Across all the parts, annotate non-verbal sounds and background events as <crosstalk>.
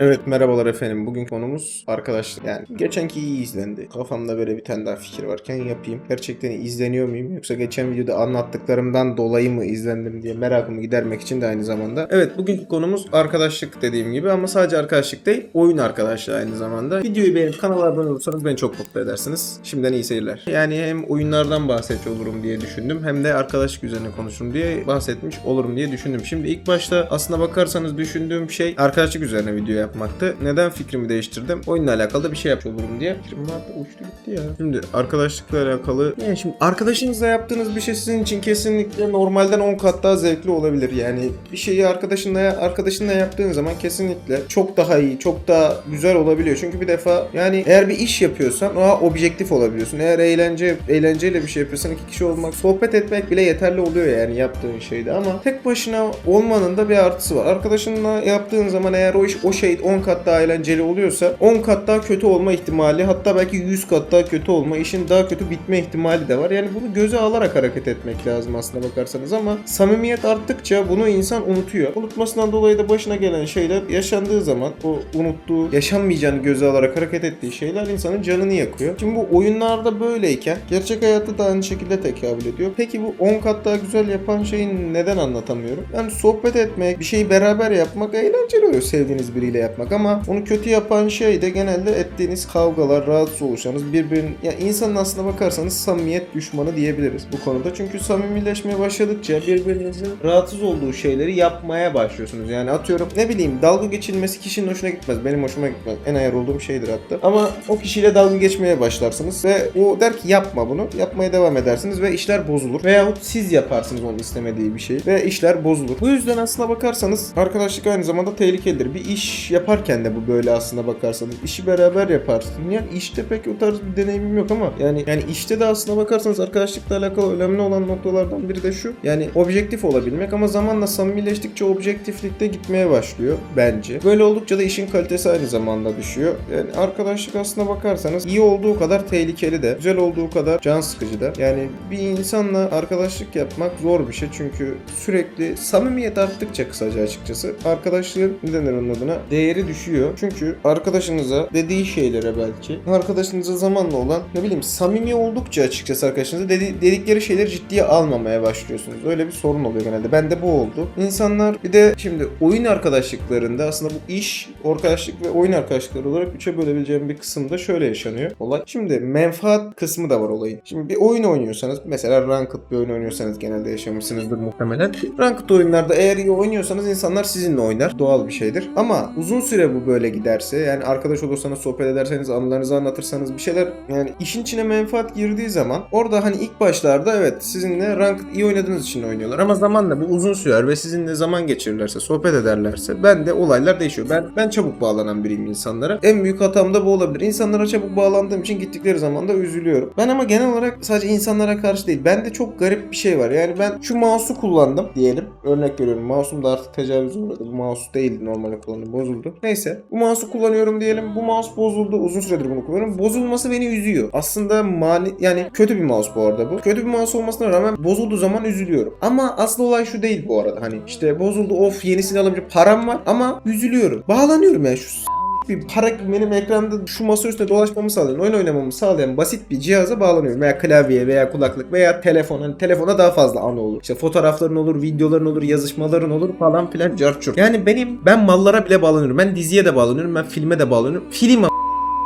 Evet merhabalar efendim. Bugün konumuz arkadaşlar. Yani geçenki iyi izlendi. Kafamda böyle bir tane daha fikir varken yapayım. Gerçekten izleniyor muyum yoksa geçen videoda anlattıklarımdan dolayı mı izlendim diye merakımı gidermek için de aynı zamanda. Evet bugünkü konumuz arkadaşlık dediğim gibi ama sadece arkadaşlık değil oyun arkadaşlığı aynı zamanda. Videoyu beğenip kanala abone olursanız beni çok mutlu edersiniz. Şimdiden iyi seyirler. Yani hem oyunlardan bahsetmiş olurum diye düşündüm hem de arkadaşlık üzerine konuşurum diye bahsetmiş olurum diye düşündüm. Şimdi ilk başta aslına bakarsanız düşündüğüm şey arkadaşlık üzerine video yapmaktı. Neden fikrimi değiştirdim? Oyunla alakalı da bir şey yapmış olurum diye. Fikrim vardı uçtu gitti ya. Şimdi arkadaşlıkla alakalı yani şimdi arkadaşınızla yaptığınız bir şey sizin için kesinlikle normalden 10 kat daha zevkli olabilir. Yani bir şeyi arkadaşınla arkadaşınla yaptığın zaman kesinlikle çok daha iyi, çok daha güzel olabiliyor. Çünkü bir defa yani eğer bir iş yapıyorsan o objektif olabiliyorsun. Eğer eğlence eğlenceyle bir şey yapıyorsan iki kişi olmak, sohbet etmek bile yeterli oluyor yani yaptığın şeyde ama tek başına olmanın da bir artısı var. Arkadaşınla yaptığın zaman eğer o iş o şey 10 kat daha eğlenceli oluyorsa 10 kat daha kötü olma ihtimali hatta belki 100 kat daha kötü olma, işin daha kötü bitme ihtimali de var. Yani bunu göze alarak hareket etmek lazım aslına bakarsanız ama samimiyet arttıkça bunu insan unutuyor. Unutmasından dolayı da başına gelen şeyler yaşandığı zaman o unuttuğu, yaşanmayacağını göze alarak hareket ettiği şeyler insanın canını yakıyor. Şimdi bu oyunlarda böyleyken gerçek hayatta da aynı şekilde tekabül ediyor. Peki bu 10 kat daha güzel yapan şeyi neden anlatamıyorum? Yani sohbet etmek, bir şeyi beraber yapmak eğlenceli oluyor sevdiğiniz biriyle yapmak ama onu kötü yapan şey de genelde ettiğiniz kavgalar, rahatsız oluşanız, birbirin ya insanın aslına bakarsanız samimiyet düşmanı diyebiliriz bu konuda. Çünkü samimileşmeye başladıkça birbirinizin rahatsız olduğu şeyleri yapmaya başlıyorsunuz. Yani atıyorum ne bileyim dalga geçilmesi kişinin hoşuna gitmez. Benim hoşuma gitmez. En ayar olduğum şeydir hatta. Ama o kişiyle dalga geçmeye başlarsınız ve o der ki yapma bunu. Yapmaya devam edersiniz ve işler bozulur. Veyahut siz yaparsınız onun istemediği bir şey ve işler bozulur. Bu yüzden aslına bakarsanız arkadaşlık aynı zamanda tehlikelidir. Bir iş yaparken de bu böyle aslına bakarsanız. işi beraber yaparsın. Yani işte pek o tarz bir deneyimim yok ama yani yani işte de aslına bakarsanız arkadaşlıkla alakalı önemli olan noktalardan biri de şu. Yani objektif olabilmek ama zamanla samimileştikçe objektiflikte gitmeye başlıyor bence. Böyle oldukça da işin kalitesi aynı zamanda düşüyor. Yani arkadaşlık aslına bakarsanız iyi olduğu kadar tehlikeli de, güzel olduğu kadar can sıkıcı da. Yani bir insanla arkadaşlık yapmak zor bir şey çünkü sürekli samimiyet arttıkça kısaca açıkçası arkadaşlığın ne denir onun adına değeri düşüyor. Çünkü arkadaşınıza dediği şeylere belki arkadaşınıza zamanla olan ne bileyim samimi oldukça açıkçası arkadaşınıza dedi, dedikleri şeyleri ciddiye almamaya başlıyorsunuz. Öyle bir sorun oluyor genelde. Bende bu oldu. İnsanlar bir de şimdi oyun arkadaşlıklarında aslında bu iş, arkadaşlık ve oyun arkadaşlıkları olarak üçe bölebileceğim bir kısımda şöyle yaşanıyor olay. Şimdi menfaat kısmı da var olayın. Şimdi bir oyun oynuyorsanız mesela Ranked bir oyun oynuyorsanız genelde yaşamışsınızdır muhtemelen. Ranked oyunlarda eğer iyi oynuyorsanız insanlar sizinle oynar. Doğal bir şeydir. Ama uzun süre bu böyle giderse yani arkadaş olursanız sohbet ederseniz anılarınızı anlatırsanız bir şeyler yani işin içine menfaat girdiği zaman orada hani ilk başlarda evet sizinle Ranked iyi oynadığınız için oynuyorlar ama zamanla bu uzun sürer ve sizinle zaman geçirirlerse sohbet ederlerse ben de olaylar değişiyor. Ben ben çabuk bağlanan biriyim insanlara. En büyük hatam da bu olabilir. İnsanlara çabuk bağlandığım için gittikleri zaman da üzülüyorum. Ben ama genel olarak sadece insanlara karşı değil. Bende çok garip bir şey var. Yani ben şu mouse'u kullandım diyelim. Örnek veriyorum. Mouse'um da artık tecavüz uğradı. Mouse değildi normalde kullanım bozuldu. Neyse. Bu mouse'u kullanıyorum diyelim. Bu mouse bozuldu. Uzun süredir bunu kullanıyorum. Bozulması beni üzüyor. Aslında mani yani kötü bir mouse bu arada bu. Kötü bir mouse olmasına rağmen bozulduğu zaman üzülüyorum. Ama asıl olay şu değil bu arada. Hani işte bozuldu of yenisini alamayacağım. Param var ama üzülüyorum. Bağlanıyorum yani şu bir para benim ekranda şu masa üstünde dolaşmamı sağlayan, oyun oynamamı sağlayan basit bir cihaza bağlanıyorum. Veya klavye veya kulaklık veya telefon. Hani telefona daha fazla anı olur. İşte fotoğrafların olur, videoların olur, yazışmaların olur falan filan carçur. Yani benim ben mallara bile bağlanıyorum. Ben diziye de bağlanıyorum. Ben filme de bağlanıyorum. Film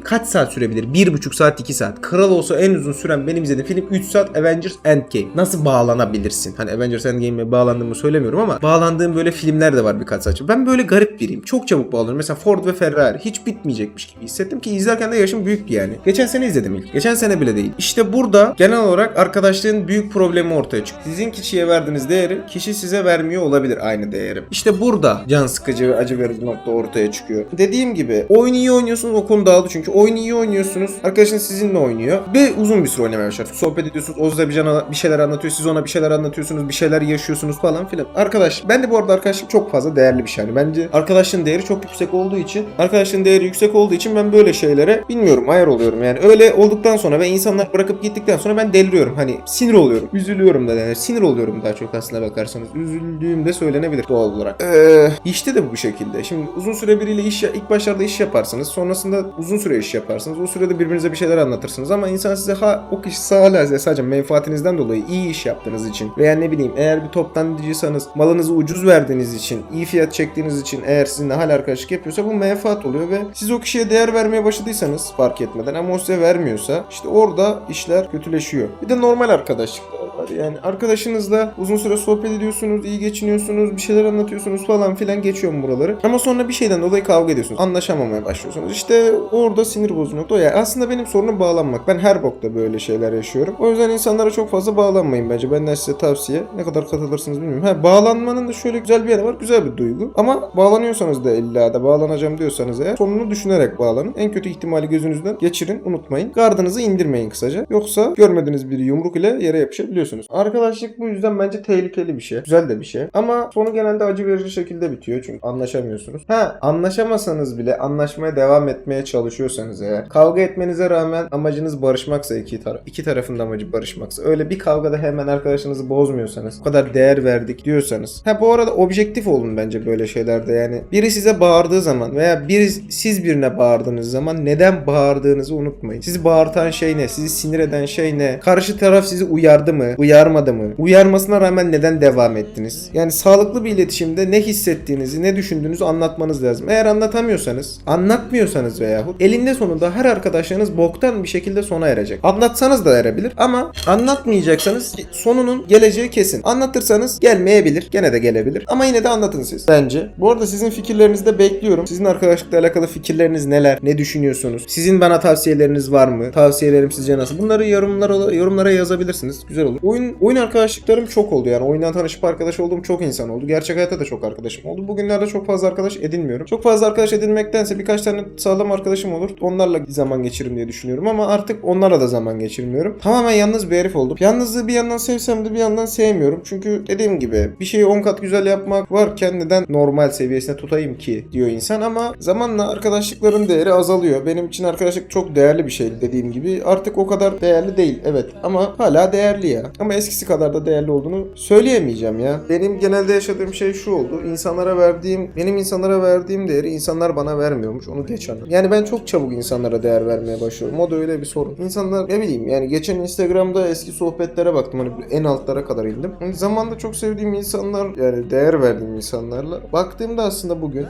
Kaç saat sürebilir? 1,5 saat 2 saat. Kral olsa en uzun süren benim izlediğim film 3 saat Avengers Endgame. Nasıl bağlanabilirsin? Hani Avengers Endgame'e bağlandığımı söylemiyorum ama bağlandığım böyle filmler de var birkaç saat. Ben böyle garip biriyim. Çok çabuk bağlanıyorum. Mesela Ford ve Ferrari hiç bitmeyecekmiş gibi hissettim ki izlerken de yaşım büyüktü yani. Geçen sene izledim ilk. Geçen sene bile değil. İşte burada genel olarak arkadaşlığın büyük problemi ortaya çıkıyor. Sizin kişiye verdiğiniz değeri kişi size vermiyor olabilir aynı değeri. İşte burada can sıkıcı ve acı verici nokta ortaya çıkıyor. Dediğim gibi oyun iyi oynuyorsunuz o konu dağıldı çünkü Çünkü oyunu iyi oynuyorsunuz. Arkadaşınız sizinle oynuyor. Ve uzun bir süre oynamaya başlıyorsunuz. Sohbet ediyorsunuz. O size bir, cana- bir şeyler anlatıyor. Siz ona bir şeyler anlatıyorsunuz. Bir şeyler yaşıyorsunuz falan filan. Arkadaş ben de bu arada arkadaşlık çok fazla değerli bir şey. Yani bence arkadaşlığın değeri çok yüksek olduğu için arkadaşlığın değeri yüksek olduğu için ben böyle şeylere bilmiyorum ayar oluyorum. Yani öyle olduktan sonra ve insanlar bırakıp gittikten sonra ben deliriyorum. Hani sinir oluyorum. Üzülüyorum da yani sinir oluyorum daha çok aslına bakarsanız. Üzüldüğüm de söylenebilir doğal olarak. Ee, işte de bu şekilde. Şimdi uzun süre biriyle iş ilk başlarda iş yaparsınız. Sonrasında uzun süre iş yaparsınız. O sürede birbirinize bir şeyler anlatırsınız ama insan size ha o kişi hala sadece menfaatinizden dolayı iyi iş yaptığınız için veya ne bileyim eğer bir toptancıysanız malınızı ucuz verdiğiniz için, iyi fiyat çektiğiniz için eğer sizinle hala arkadaşlık yapıyorsa bu menfaat oluyor ve siz o kişiye değer vermeye başladıysanız fark etmeden ama o size vermiyorsa işte orada işler kötüleşiyor. Bir de normal arkadaşlıklar var. Yani arkadaşınızla uzun süre sohbet ediyorsunuz, iyi geçiniyorsunuz, bir şeyler anlatıyorsunuz falan filan geçiyor mu buraları. Ama sonra bir şeyden dolayı kavga ediyorsunuz. Anlaşamamaya başlıyorsunuz. İşte orada sinir bozucu nokta o ya. Aslında benim sorunum bağlanmak. Ben her bokta böyle şeyler yaşıyorum. O yüzden insanlara çok fazla bağlanmayın bence. Benden size tavsiye. Ne kadar katılırsınız bilmiyorum. Ha, bağlanmanın da şöyle güzel bir yanı var. Güzel bir duygu. Ama bağlanıyorsanız da illa da bağlanacağım diyorsanız eğer sonunu düşünerek bağlanın. En kötü ihtimali gözünüzden geçirin. Unutmayın. Gardınızı indirmeyin kısaca. Yoksa görmediğiniz bir yumruk ile yere yapışabiliyorsunuz. Arkadaşlık bu yüzden bence tehlikeli bir şey. Güzel de bir şey. Ama sonu genelde acı verici şekilde bitiyor çünkü anlaşamıyorsunuz. Ha anlaşamasanız bile anlaşmaya devam etmeye çalışıyorsanız eğer kavga etmenize rağmen amacınız barışmaksa iki taraf iki tarafın da amacı barışmaksa öyle bir kavgada hemen arkadaşınızı bozmuyorsanız o kadar değer verdik diyorsanız ha bu arada objektif olun bence böyle şeylerde yani biri size bağırdığı zaman veya biri siz birine bağırdığınız zaman neden bağırdığınızı unutmayın. Sizi bağırtan şey ne? Sizi sinir eden şey ne? Karşı taraf sizi uyardı mı? Uyarmadı mı? Uyarmasına rağmen neden devam ettiniz? Yani sağlıklı bir iletişimde ne hissettiğinizi, ne düşündüğünüzü anlatmanız lazım. Eğer anlatamıyorsanız, anlatmıyorsanız veyahut elinde sonunda her arkadaşlarınız boktan bir şekilde sona erecek. Anlatsanız da erebilir ama anlatmayacaksanız sonunun geleceği kesin. Anlatırsanız gelmeyebilir. Gene de gelebilir. Ama yine de anlatın siz. Bence. Bu arada sizin fikirlerinizi de bekliyorum. Sizin arkadaşlıkla alakalı fikirleriniz neler? Ne düşünüyorsunuz? Sizin bana tavsiyeleriniz var mı? Tavsiyelerim sizce nasıl? Bunları yorumlara, yorumlara yazabilirsiniz. Güzel olur. Oyun oyun arkadaşlıklarım çok oldu yani. Oyundan tanışıp arkadaş olduğum çok insan oldu. Gerçek hayatta da çok arkadaşım oldu. Bugünlerde çok fazla arkadaş edinmiyorum. Çok fazla arkadaş edinmektense birkaç tane sağlam arkadaşım olur. Onlarla zaman geçiririm diye düşünüyorum ama artık onlarla da zaman geçirmiyorum. Tamamen yalnız bir herif oldum. Yalnızlığı bir yandan sevsem de bir yandan sevmiyorum. Çünkü dediğim gibi bir şeyi 10 kat güzel yapmak varken neden normal seviyesine tutayım ki diyor insan ama zamanla arkadaşlıkların değeri azalıyor. Benim için arkadaşlık çok değerli bir şey dediğim gibi. Artık o kadar değerli değil evet ama hala değerli ya. Ama eskisi kadar da değerli olduğunu söyleyemeyeceğim ya. Benim genelde yaşadığım şey şu oldu. İnsanlara verdiğim, benim insanlara verdiğim değeri insanlar bana vermiyormuş. Onu geç anladım. Yani ben çok çabuk insanlara değer vermeye başlıyorum. O da öyle bir sorun. İnsanlar ne bileyim yani geçen Instagram'da eski sohbetlere baktım. Hani en altlara kadar indim. Hani zamanda çok sevdiğim insanlar yani değer verdiğim insanlarla baktığımda aslında bugün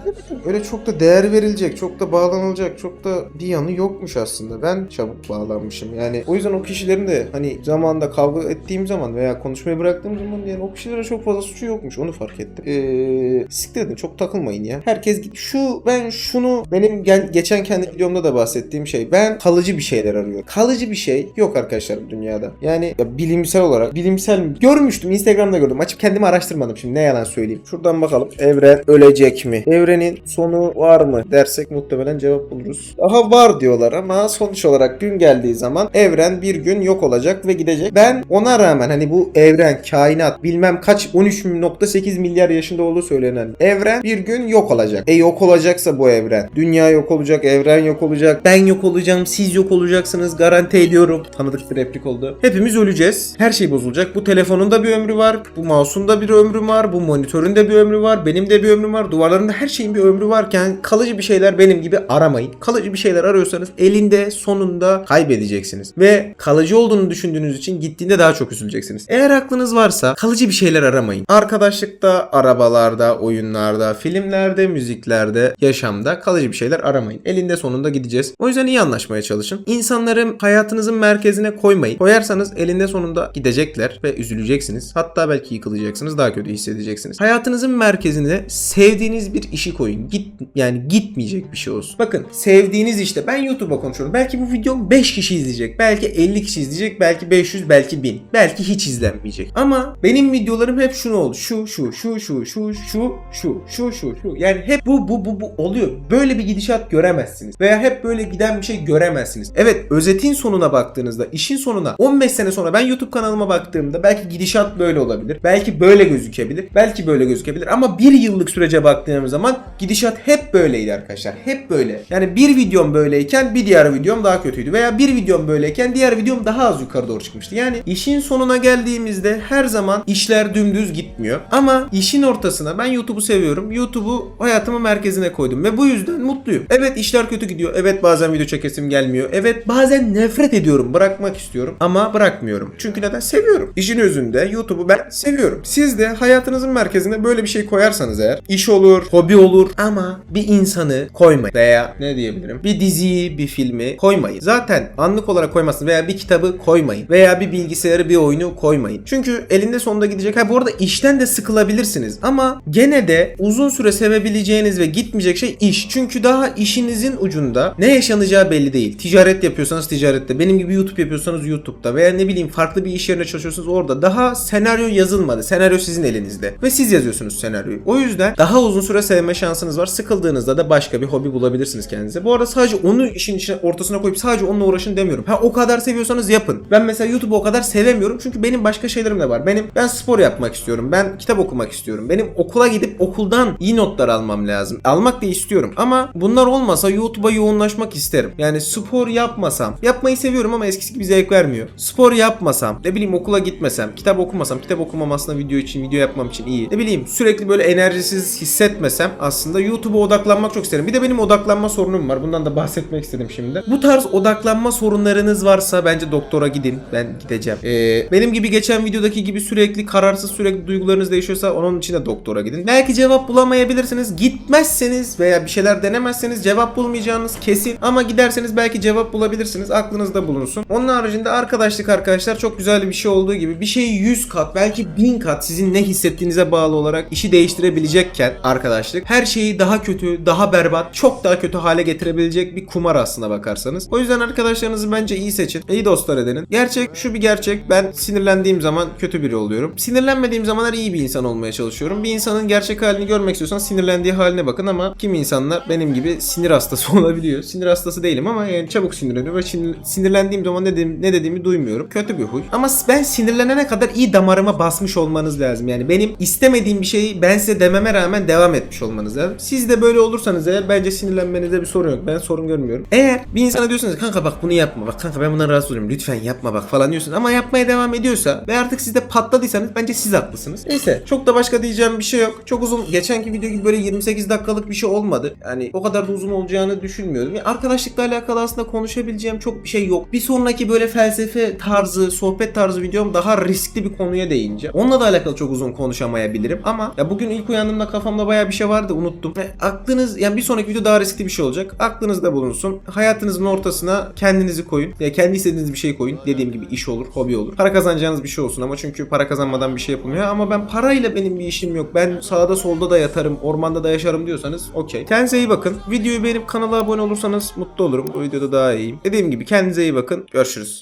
öyle çok da değer verilecek, çok da bağlanılacak, çok da bir yanı yokmuş aslında. Ben çabuk bağlanmışım. Yani o yüzden o kişilerin de hani zamanda kavga ettiğim zaman veya konuşmayı bıraktığım zaman yani o kişilere çok fazla suçu yokmuş. Onu fark ettim. Eee siktir çok takılmayın ya. Herkes git- şu ben şunu benim gen- geçen kendi videomda da bahsettiğim şey. Ben kalıcı bir şeyler arıyorum. Kalıcı bir şey yok arkadaşlar dünyada. Yani ya bilimsel olarak bilimsel? Görmüştüm Instagram'da gördüm. Açıp kendimi araştırmadım şimdi ne yalan söyleyeyim. Şuradan bakalım. Evren ölecek mi? Evrenin sonu var mı dersek muhtemelen cevap buluruz. Daha var diyorlar ama sonuç olarak gün geldiği zaman evren bir gün yok olacak ve gidecek. Ben ona rağmen hani bu evren, kainat bilmem kaç 13.8 milyar yaşında olduğu söylenen evren bir gün yok olacak. E yok olacaksa bu evren. Dünya yok olacak, evren yok olacak. Ben yok olacağım, siz yok olacaksınız garanti ediyorum. Tanıdık bir replik oldu. Hepimiz öleceğiz. Her şey bozulacak. Bu telefonun da bir ömrü var. Bu mouse'un da bir ömrü var. Bu monitörün de bir ömrü var. Benim de bir ömrüm var. Duvarlarında her şeyin bir ömrü varken kalıcı bir şeyler benim gibi aramayın. Kalıcı bir şeyler arıyorsanız elinde sonunda kaybedeceksiniz. Ve kalıcı olduğunu düşündüğünüz için gittiğinde daha çok üzüleceksiniz. Eğer aklınız varsa kalıcı bir şeyler aramayın. Arkadaşlıkta, arabalarda, oyunlarda, filmlerde, müziklerde, yaşamda kalıcı bir şeyler aramayın. Elinde sonunda gideceğiz. O yüzden iyi anlaşmaya çalışın. İnsanları hayatınızın merkezine koymayın. Koyarsanız elinde sonunda gidecekler ve üzüleceksiniz. Hatta belki yıkılacaksınız, daha kötü hissedeceksiniz. Hayatınızın merkezine sevdiğiniz bir işi koyun. Git yani gitmeyecek bir şey olsun. Bakın sevdiğiniz işte ben YouTube'a konuşuyorum. Belki bu videom 5 kişi izleyecek. Belki 50 kişi izleyecek. Belki 500, belki 1000. Belki belki hiç izlenmeyecek. Ama benim videolarım hep şunu oldu. Şu şu şu şu şu şu şu şu şu şu. Yani hep bu bu bu bu oluyor. Böyle bir gidişat göremezsiniz. Veya hep böyle giden bir şey göremezsiniz. Evet özetin sonuna baktığınızda işin sonuna 15 sene sonra ben YouTube kanalıma baktığımda belki gidişat böyle olabilir. Belki böyle gözükebilir. Belki böyle gözükebilir. Ama bir yıllık sürece baktığım zaman gidişat hep böyleydi arkadaşlar. Hep böyle. Yani bir videom böyleyken bir diğer videom daha kötüydü. Veya bir videom böyleyken diğer videom daha az yukarı doğru çıkmıştı. Yani işin sonuna geldiğimizde her zaman işler dümdüz gitmiyor. Ama işin ortasına ben YouTube'u seviyorum. YouTube'u hayatımın merkezine koydum ve bu yüzden mutluyum. Evet işler kötü gidiyor. Evet bazen video çekesim gelmiyor. Evet bazen nefret ediyorum. Bırakmak istiyorum ama bırakmıyorum. Çünkü neden? Seviyorum. İşin özünde YouTube'u ben seviyorum. Siz de hayatınızın merkezine böyle bir şey koyarsanız eğer iş olur, hobi olur ama bir insanı koymayın. Veya ne diyebilirim? Bir diziyi, bir filmi koymayın. Zaten anlık olarak koymazsınız veya bir kitabı koymayın. Veya bir bilgisayarı, bir oyunu koymayın. Çünkü elinde sonunda gidecek. Ha bu arada işten de sıkılabilirsiniz ama gene de uzun süre sevebileceğiniz ve gitmeyecek şey iş. Çünkü daha işinizin ucunda ne yaşanacağı belli değil. Ticaret yapıyorsanız ticarette, benim gibi YouTube yapıyorsanız YouTube'da veya ne bileyim farklı bir iş yerine çalışıyorsanız orada. Daha senaryo yazılmadı. Senaryo sizin elinizde ve siz yazıyorsunuz senaryoyu. O yüzden daha uzun süre sevme şansınız var. Sıkıldığınızda da başka bir hobi bulabilirsiniz kendinize. Bu arada sadece onu işin içine ortasına koyup sadece onunla uğraşın demiyorum. Ha o kadar seviyorsanız yapın. Ben mesela YouTube'u o kadar sevemiyorum çünkü benim başka şeylerim de var. Benim ben spor yapmak istiyorum. Ben kitap okumak istiyorum. Benim okula gidip okuldan iyi notlar almam lazım. Almak da istiyorum ama bunlar olmasa YouTube'a yoğunlaşmak isterim. Yani spor yapmasam, yapmayı seviyorum ama eskisi gibi zevk vermiyor. Spor yapmasam, ne bileyim okula gitmesem, kitap okumasam, kitap okumam aslında video için, video yapmam için iyi. Ne bileyim sürekli böyle enerjisiz hissetmesem aslında YouTube'a odaklanmak çok isterim. Bir de benim odaklanma sorunum var. Bundan da bahsetmek istedim şimdi. Bu tarz odaklanma sorunlarınız varsa bence doktora gidin. Ben gideceğim. Ee, benim gibi geçen videodaki gibi sürekli kararsız sürekli duygularınız değişiyorsa onun için de doktora gidin. Belki cevap bulamayabilirsiniz. Gitmezseniz veya bir şeyler denemezseniz cevap bulmayacağınız kesin. Ama giderseniz belki cevap bulabilirsiniz. Aklınızda bulunsun. Onun haricinde arkadaşlık arkadaşlar çok güzel bir şey olduğu gibi bir şeyi 100 kat belki 1000 kat sizin ne hissettiğinize bağlı olarak işi değiştirebilecekken arkadaşlık her şeyi daha kötü, daha berbat, çok daha kötü hale getirebilecek bir kumar aslına bakarsanız. O yüzden arkadaşlarınızı bence iyi seçin. İyi dostlar edinin. Gerçek şu bir gerçek. Ben sinirlendiğim zaman kötü biri oluyorum. Sinirlenmediğim zamanlar iyi bir insan olmaya çalışıyorum. Bir insanın gerçek halini görmek istiyorsanız sinirlendiği haline bakın ama kimi insanlar benim gibi sinir hastası <laughs> olabiliyor. Sinir hastası değilim ama yani çabuk sinirleniyorum ve sinir- sinirlendiğim zaman ne, dediğim, ne dediğimi duymuyorum. Kötü bir huy. Ama ben sinirlenene kadar iyi damarıma basmış olmanız lazım. Yani benim istemediğim bir şeyi ben size dememe rağmen devam etmiş olmanız lazım. Siz de böyle olursanız eğer bence sinirlenmenizde bir sorun yok. Ben sorun görmüyorum. Eğer bir insana diyorsunuz kanka bak bunu yapma bak kanka ben bundan rahatsız oluyorum lütfen yapma bak falan diyorsunuz ama yapmaya devam ediyorsa ve artık siz de patladıysanız bence siz haklısınız. Neyse çok da başka diyeceğim bir şey yok. Çok uzun geçenki video gibi böyle 28 dakikalık bir şey olmadı. Yani o kadar da uzun olacağını düşünmüyordum. Yani arkadaşlıkla alakalı aslında konuşabileceğim çok bir şey yok. Bir sonraki böyle felsefe tarzı, sohbet tarzı videom daha riskli bir konuya değince. Onunla da alakalı çok uzun konuşamayabilirim ama ya bugün ilk uyandığımda kafamda bayağı bir şey vardı unuttum. Ve aklınız yani bir sonraki video daha riskli bir şey olacak. Aklınızda bulunsun. Hayatınızın ortasına kendinizi koyun. Ya kendi istediğiniz bir şey koyun. Dediğim gibi iş olur, hobi olur. Kazanacağınız bir şey olsun ama çünkü para kazanmadan bir şey yapılmıyor. Ama ben parayla benim bir işim yok. Ben sağda solda da yatarım, ormanda da yaşarım diyorsanız okey. Kendinize iyi bakın. Videoyu beğenip kanala abone olursanız mutlu olurum. Bu videoda daha iyiyim. Dediğim gibi kendinize iyi bakın. Görüşürüz.